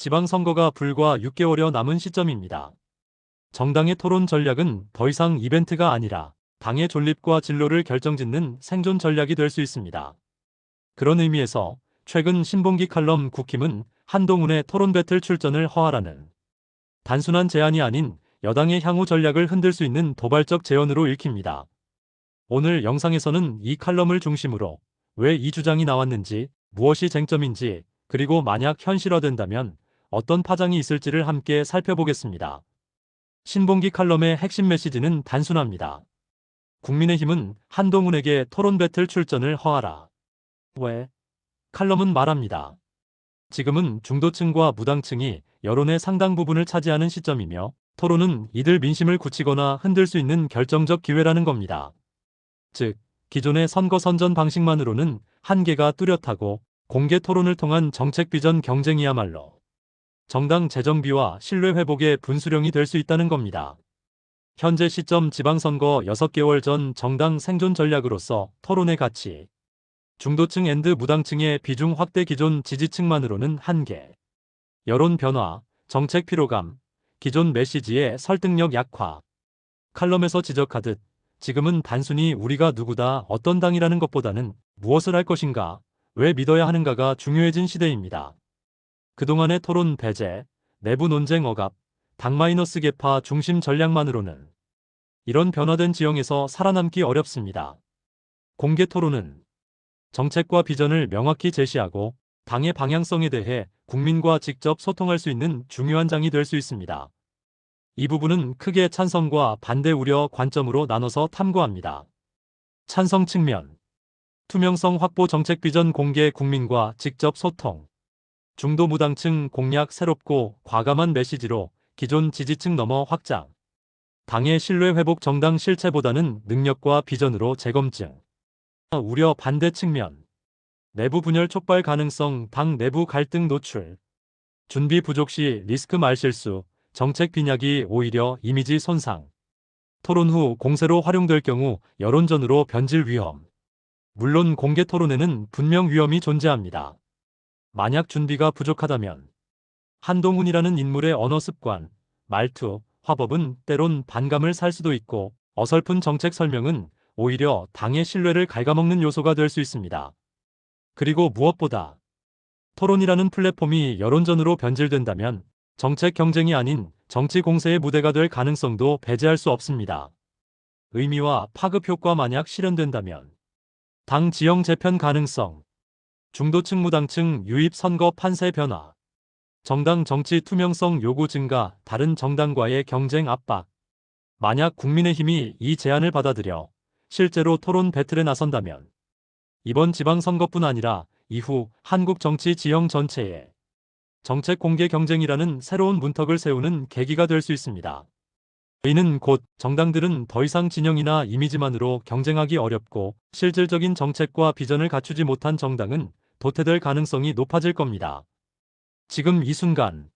지방선거가 불과 6개월여 남은 시점입니다. 정당의 토론 전략은 더 이상 이벤트가 아니라 당의 존립과 진로를 결정짓는 생존 전략이 될 수 있습니다. 그런 의미에서 최근 신봉기 칼럼 국힘은 한동훈의 토론 배틀 출전을 허하라는 단순한 제안이 아닌 여당의 향후 전략을 흔들 수 있는 도발적 제언으로 읽힙니다. 오늘 영상에서는 이 칼럼을 중심으로 왜 이 주장이 나왔는지, 무엇이 쟁점인지, 그리고 만약 현실화된다면 어떤 파장이 있을지를 함께 살펴보겠습니다. 신봉기 칼럼의 핵심 메시지는 단순합니다. 국민의힘은 한동훈에게 토론 배틀 출전을 허하라. 왜? 칼럼은 말합니다. 지금은 중도층과 무당층이 여론의 상당 부분을 차지하는 시점이며 토론은 이들 민심을 굳히거나 흔들 수 있는 결정적 기회라는 겁니다. 즉, 기존의 선거 선전 방식만으로는 한계가 뚜렷하고 공개 토론을 통한 정책 비전 경쟁이야말로 정당 재정비와 신뢰 회복의 분수령이 될 수 있다는 겁니다. 현재 시점 지방선거 6개월 전 정당 생존 전략으로서 토론의 가치, 중도층 앤드 무당층의 비중 확대 기존 지지층만으로는 한계, 여론 변화, 정책 피로감, 기존 메시지의 설득력 약화, 칼럼에서 지적하듯 지금은 단순히 우리가 누구다 어떤 당이라는 것보다는 무엇을 할 것인가, 왜 믿어야 하는가가 중요해진 시대입니다. 그동안의 토론 배제, 내부 논쟁 억압, 당 마이너스 개파 중심 전략만으로는 이런 변화된 지형에서 살아남기 어렵습니다. 공개 토론은 정책과 비전을 명확히 제시하고 당의 방향성에 대해 국민과 직접 소통할 수 있는 중요한 장이 될 수 있습니다. 이 부분은 크게 찬성과 반대 우려 관점으로 나눠서 탐구합니다. 찬성 측면 투명성 확보 정책 비전 공개 국민과 직접 소통 중도 무당층 공략 새롭고 과감한 메시지로 기존 지지층 넘어 확장. 당의 신뢰 회복 정당 실체보다는 능력과 비전으로 재검증. 우려 반대 측면. 내부 분열 촉발 가능성 당 내부 갈등 노출. 준비 부족 시 리스크 말실수 정책 빈약이 오히려 이미지 손상. 토론 후 공세로 활용될 경우 여론전으로 변질 위험. 물론 공개 토론에는 분명 위험이 존재합니다. 만약 준비가 부족하다면 한동훈이라는 인물의 언어 습관, 말투, 화법은 때론 반감을 살 수도 있고 어설픈 정책 설명은 오히려 당의 신뢰를 갉아먹는 요소가 될 수 있습니다. 그리고 무엇보다 토론이라는 플랫폼이 여론전으로 변질된다면 정책 경쟁이 아닌 정치 공세의 무대가 될 가능성도 배제할 수 없습니다. 의미와 파급 효과 만약 실현된다면 당 지형 재편 가능성, 중도층 무당층 유입 선거 판세 변화, 정당 정치 투명성 요구 증가, 다른 정당과의 경쟁 압박. 만약 국민의힘이 이 제안을 받아들여 실제로 토론 배틀에 나선다면 이번 지방선거뿐 아니라 이후 한국 정치 지형 전체에 정책 공개 경쟁이라는 새로운 문턱을 세우는 계기가 될 수 있습니다. 이는 곧 정당들은 더 이상 진영이나 이미지만으로 경쟁하기 어렵고 실질적인 정책과 비전을 갖추지 못한 정당은 도태될 가능성이 높아질 겁니다. 지금 이 순간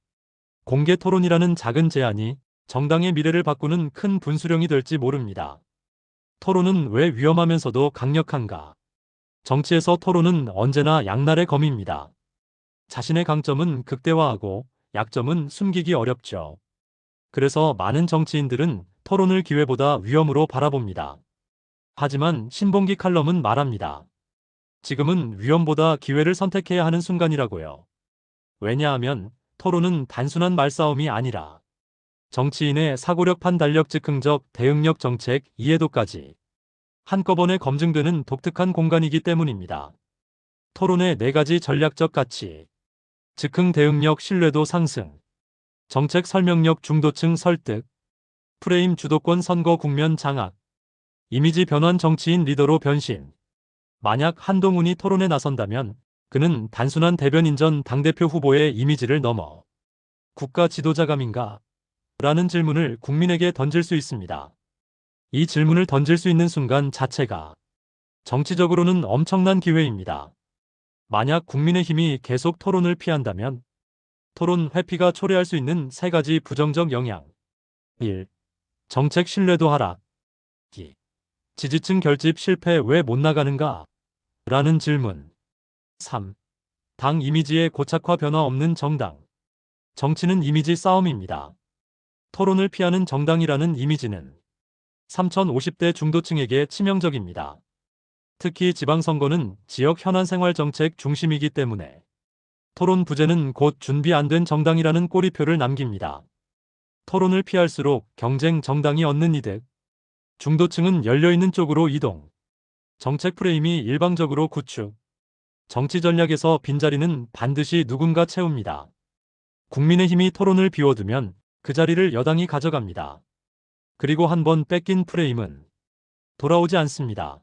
공개 토론이라는 작은 제안이 정당의 미래를 바꾸는 큰 분수령이 될지 모릅니다. 토론은 왜 위험하면서도 강력한가? 정치에서 토론은 언제나 양날의 검입니다. 자신의 강점은 극대화하고 약점은 숨기기 어렵죠. 그래서 많은 정치인들은 토론을 기회보다 위험으로 바라봅니다. 하지만 신봉기 칼럼은 말합니다. 지금은 위험보다 기회를 선택해야 하는 순간이라고요. 왜냐하면 토론은 단순한 말싸움이 아니라 정치인의 사고력 판단력 즉흥적 대응력 정책 이해도까지 한꺼번에 검증되는 독특한 공간이기 때문입니다. 토론의 네 가지 전략적 가치 즉흥 대응력 신뢰도 상승 정책 설명력 중도층 설득 프레임 주도권 선거 국면 장악 이미지 변환 정치인 리더로 변신 만약 한동훈이 토론에 나선다면 그는 단순한 대변인 전 당대표 후보의 이미지를 넘어 국가 지도자감인가? 라는 질문을 국민에게 던질 수 있습니다. 이 질문을 던질 수 있는 순간 자체가 정치적으로는 엄청난 기회입니다. 만약 국민의힘이 계속 토론을 피한다면 토론 회피가 초래할 수 있는 세 가지 부정적 영향 1. 정책 신뢰도 하락 2. 지지층 결집 실패 왜 못 나가는가? 라는 질문 3. 당 이미지의 고착화 변화 없는 정당 정치는 이미지 싸움입니다. 토론을 피하는 정당이라는 이미지는 3050대 중도층에게 치명적입니다. 특히 지방선거는 지역 현안 생활 정책 중심이기 때문에 토론 부재는 곧 준비 안 된 정당이라는 꼬리표를 남깁니다. 토론을 피할수록 경쟁 정당이 얻는 이득, 중도층은 열려있는 쪽으로 이동, 정책 프레임이 일방적으로 구축, 정치 전략에서 빈자리는 반드시 누군가 채웁니다. 국민의힘이 토론을 비워두면 그 자리를 여당이 가져갑니다. 그리고 한 번 뺏긴 프레임은 돌아오지 않습니다.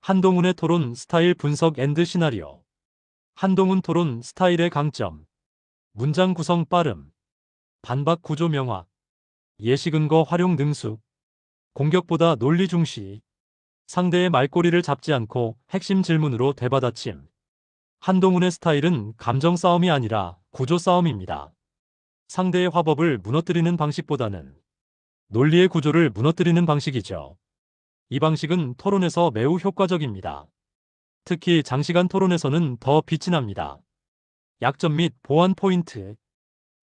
한동훈의 토론 스타일 분석 앤드 시나리오. 한동훈 토론 스타일의 강점. 문장 구성 빠름. 반박 구조 명확. 예시 근거 활용 능숙. 공격보다 논리 중시. 상대의 말꼬리를 잡지 않고 핵심 질문으로 되받아침. 한동훈의 스타일은 감정 싸움이 아니라 구조 싸움입니다. 상대의 화법을 무너뜨리는 방식보다는 논리의 구조를 무너뜨리는 방식이죠. 이 방식은 토론에서 매우 효과적입니다. 특히 장시간 토론에서는 더 빛이 납니다. 약점 및 보완 포인트.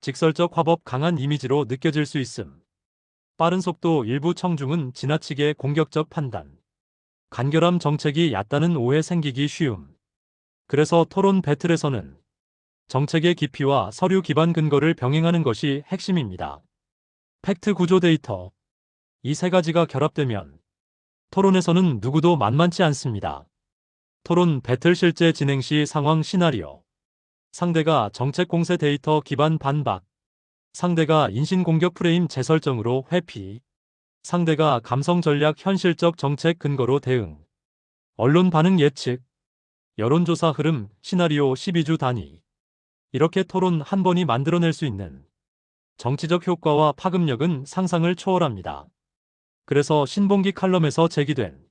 직설적 화법 강한 이미지로 느껴질 수 있음. 빠른 속도 일부 청중은 지나치게 공격적 판단. 간결함 정책이 얕다는 오해 생기기 쉬움. 그래서 토론 배틀에서는 정책의 깊이와 서류 기반 근거를 병행하는 것이 핵심입니다. 팩트 구조 데이터. 이 세 가지가 결합되면 토론에서는 누구도 만만치 않습니다. 토론 배틀 실제 진행 시 상황 시나리오. 상대가 정책 공세 데이터 기반 반박. 상대가 인신 공격 프레임 재설정으로 회피. 상대가 감성 전략 현실적 정책 근거로 대응. 언론 반응 예측. 여론조사 흐름 시나리오 12주 단위. 이렇게 토론 한 번이 만들어낼 수 있는 정치적 효과와 파급력은 상상을 초월합니다. 그래서 신봉기 칼럼에서 제기된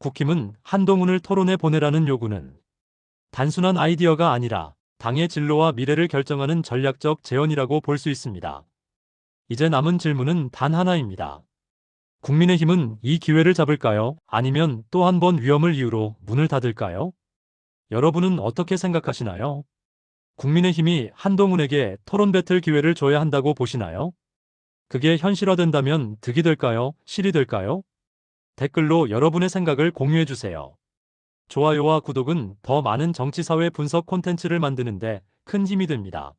국힘은 한동훈을 토론에 보내라는 요구는 단순한 아이디어가 아니라 당의 진로와 미래를 결정하는 전략적 제언이라고 볼 수 있습니다. 이제 남은 질문은 단 하나입니다. 국민의힘은 이 기회를 잡을까요? 아니면 또 한 번 위험을 이유로 문을 닫을까요? 여러분은 어떻게 생각하시나요? 국민의힘이 한동훈에게 토론 배틀 기회를 줘야 한다고 보시나요? 그게 현실화된다면 득이 될까요? 실이 될까요? 댓글로 여러분의 생각을 공유해 주세요. 좋아요와 구독은 더 많은 정치사회 분석 콘텐츠를 만드는데 큰 힘이 됩니다.